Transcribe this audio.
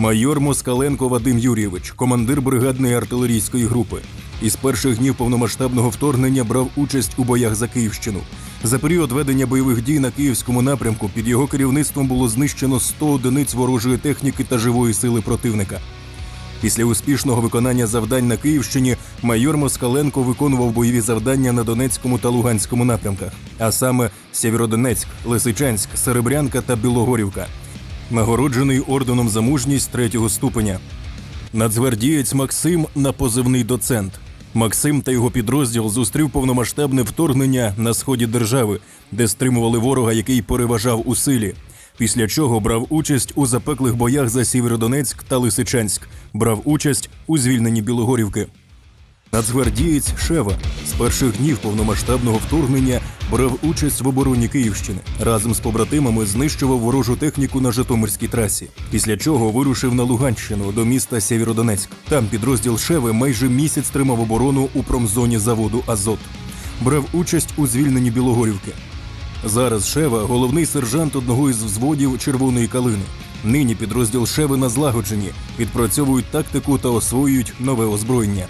Майор Москаленко Вадим Юрійович, командир бригадної артилерійської групи. Із перших днів повномасштабного вторгнення брав участь у боях за Київщину. За період ведення бойових дій на київському напрямку під його керівництвом було знищено 100 одиниць ворожої техніки та живої сили противника. Після успішного виконання завдань на Київщині майор Москаленко виконував бойові завдання на Донецькому та Луганському напрямках, а саме Сєвєродонецьк, Лисичанськ, Серебрянка та Білогорівка. Нагороджений орденом за мужність третього ступеня. Нацгвардієць Максим на позивний доцент. Максим та його підрозділ зустрів повномасштабне вторгнення на сході держави, де стримували ворога, який переважав у силі. Після чого брав участь у запеклих боях за Сєвєродонецьк та Лисичанськ, брав участь у звільненні Білогорівки. Нацгвардієць Шева з перших днів повномасштабного вторгнення брав участь в обороні Київщини. Разом з побратимами знищував ворожу техніку на Житомирській трасі. Після чого вирушив на Луганщину до міста Сєвєродонецьк. Там підрозділ Шеви майже місяць тримав оборону у промзоні заводу Азот. Брав участь у звільненні Білогорівки. Зараз Шева головний сержант одного із взводів Червоної калини. Нині підрозділ Шеви на злагодженні, відпрацьовують тактику та освоюють нове озброєння.